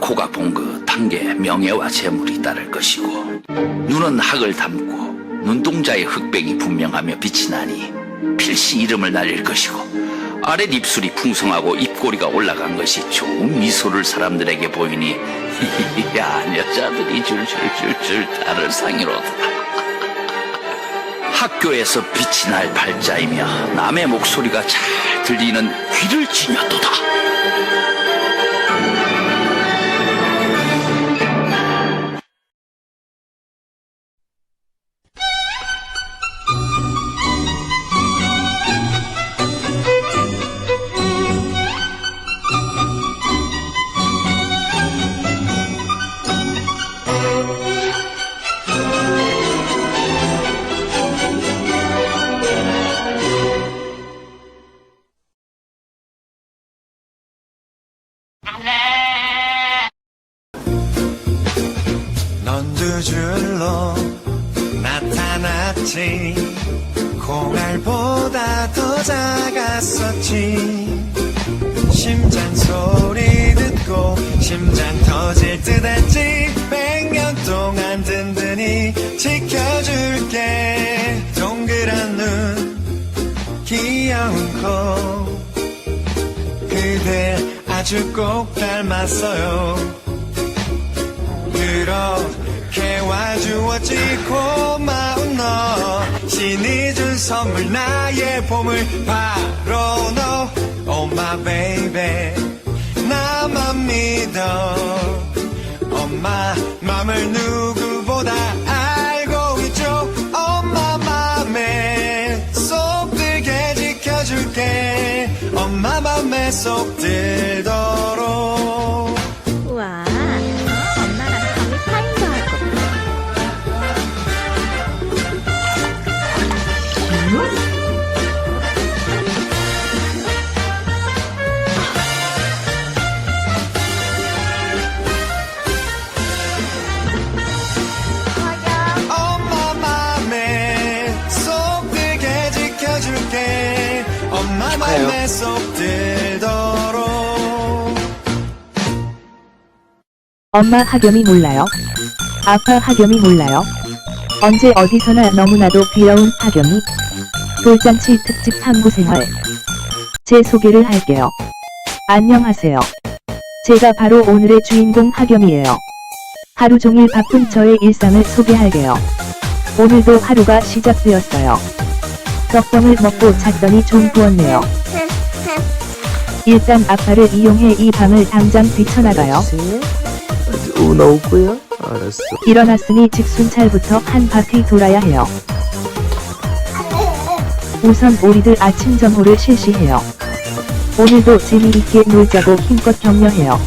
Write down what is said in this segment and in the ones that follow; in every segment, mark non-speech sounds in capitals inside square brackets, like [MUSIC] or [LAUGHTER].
코가 봉긋한 게 명예와 재물이 따를 것이고 눈은 학을 담고 눈동자의 흑백이 분명하며 빛이 나니 필시 이름을 날릴 것이고 아랫 입술이 풍성하고 입꼬리가 올라간 것이 좋은 미소를 사람들에게 보이니 [LAUGHS] 야 여자들이 줄줄줄줄 따를 상이로다. 학교에서 빛이 날 발자이며 남의 목소리가 잘 들리는 귀를 지녔도다 나타났지 콩알보다 더 작았었지. 심장 소리 듣고 심장 터질 듯 했지. 백년 동안 든든히 지켜줄게. 동그란 눈 귀여운 코. 그대 아주 꼭 닮았어요. 그렇게 와주었지. 고마운 너. 신이 준 선물 나의 보물 바로 너. Oh my baby 나만 믿어. 엄마 맘을 누구보다 알고 있죠. 엄마 맘에 쏙 들게 지켜줄게. 엄마 맘에 쏙 들도 엄마 학염이 몰라요? 아빠 학염이 몰라요? 언제 어디서나 너무나도 귀여운 학염이? 돌잔치 특집 탐구생활. 제 소개를 할게요. 안녕하세요. 제가 바로 오늘의 주인공 학염이에요. 하루 종일 바쁜 저의 일상을 소개할게요. 오늘도 하루가 시작되었어요. 떡밥을 먹고 잤더니 좀 부었네요. 일단 아빠를 이용해 이 방을 당장 뛰쳐나가요. 오 나오고요? 알았어. 일어났으니 직순찰부터 한 바퀴 돌아야 해요. 우선 우리들 아침 점호를 실시해요. 오늘도 재미있게 놀자고 힘껏 격려해요.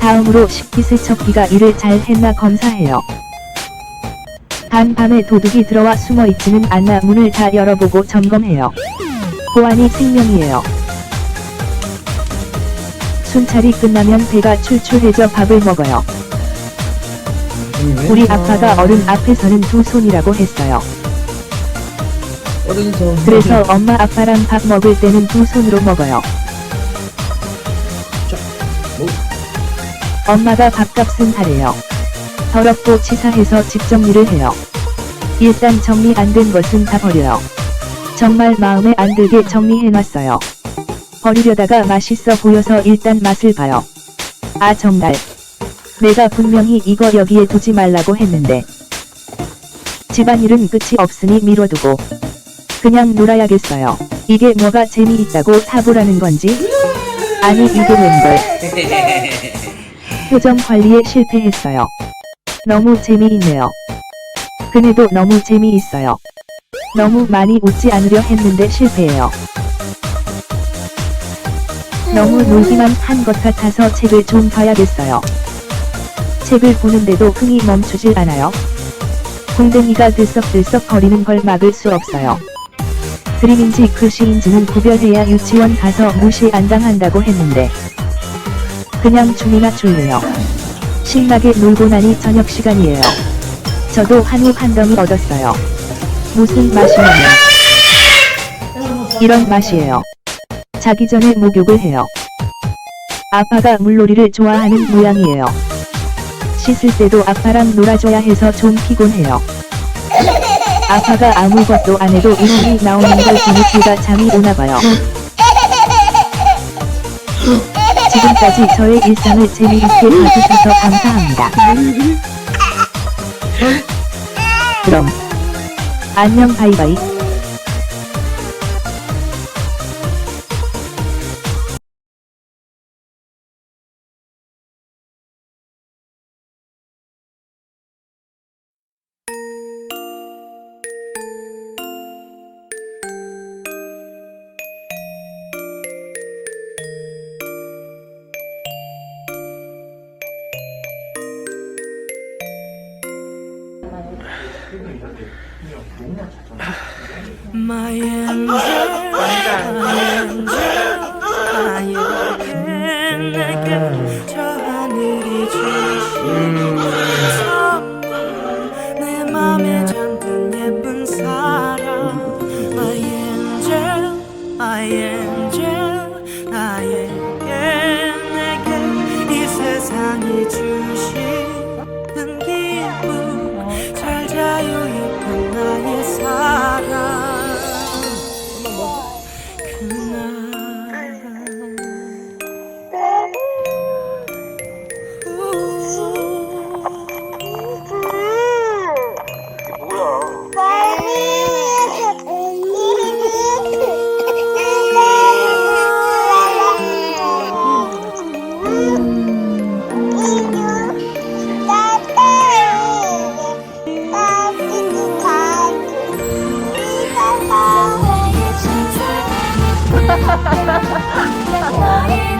다음으로 식기세척기가 일을 잘 했나 검사해요. 단 밤에 도둑이 들어와 숨어 있지는 않나 문을 다 열어보고 점검해요. 보안이 생명이에요. 순찰이 끝나면 배가 출출해져 밥을 먹어요. 우리 아빠가 어른 앞에서는 두 손이라고 했어요. 그래서 엄마 아빠랑 밥 먹을 때는 두 손으로 먹어요. 엄마가 밥값은 하래요. 더럽고 치사해서 집 정리를 해요. 일단 정리 안 된 것은 다 버려요. 정말 마음에 안 들게 정리해놨어요. 버리려다가 맛있어 보여서 일단 맛을 봐요. 아 정말. 내가 분명히 이거 여기에 두지 말라고 했는데. 집안일은 끝이 없으니 미뤄두고. 그냥 놀아야겠어요. 이게 뭐가 재미있다고 사보라는 건지? 아니 이게 웬걸. 표정 관리에 실패했어요. 너무 재미있네요. 그네도 너무 재미있어요. 너무 많이 웃지 않으려 했는데 실패해요. 너무 놀기만 한 것 같아서 책을 좀 봐야겠어요. 책을 보는데도 흥이 멈추질 않아요. 공댕이가 들썩들썩 거리는 걸 막을 수 없어요. 그림인지 글씨인지는 구별해야 유치원 가서 무시 안 당한다고 했는데 그냥 춤이나 출래요. 신나게 놀고 나니 저녁 시간이에요. 저도 한우 한 덩이 얻었어요. 무슨 맛이냐면 이런 맛이에요. 자기 전에 목욕을 해요. 아빠가 물놀이를 좋아하는 모양이에요. 씻을 때도 아빠랑 놀아줘야 해서 좀 피곤해요. 아빠가 아무것도 안 해도 이놈이 나오는 걸 보니 제가 잠이 오나 봐요. 지금까지 저의 일상을 재미있게 봐주셔서 감사합니다. 그럼 안녕 바이바이. My angel, my angel, 내게 저 하늘이 주신 선물 내 맘에 잠든 예쁜 사랑 My angel, my angel, 我操打死人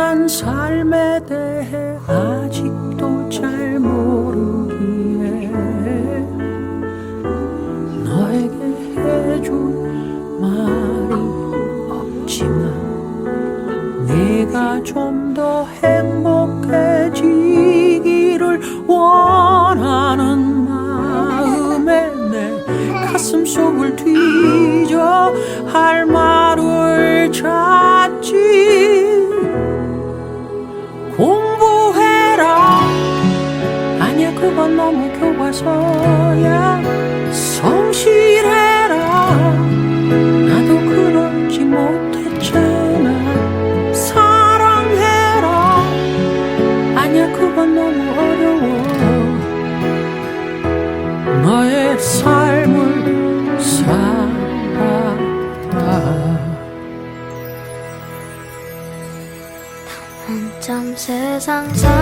난 삶에 대해 아직도 잘 모르기에 너에게 해준 말이 없지만 네가 좀 더 행복해지기를 원하는 마음에 내 가슴 속을 뒤져 할 말을 찾 너무 교과서야 성실해라. 나도 그러지 못했잖아. 사랑해라. 아니야 그건 너무 어려워. 너의 삶을 살아라. 한참 세상 살아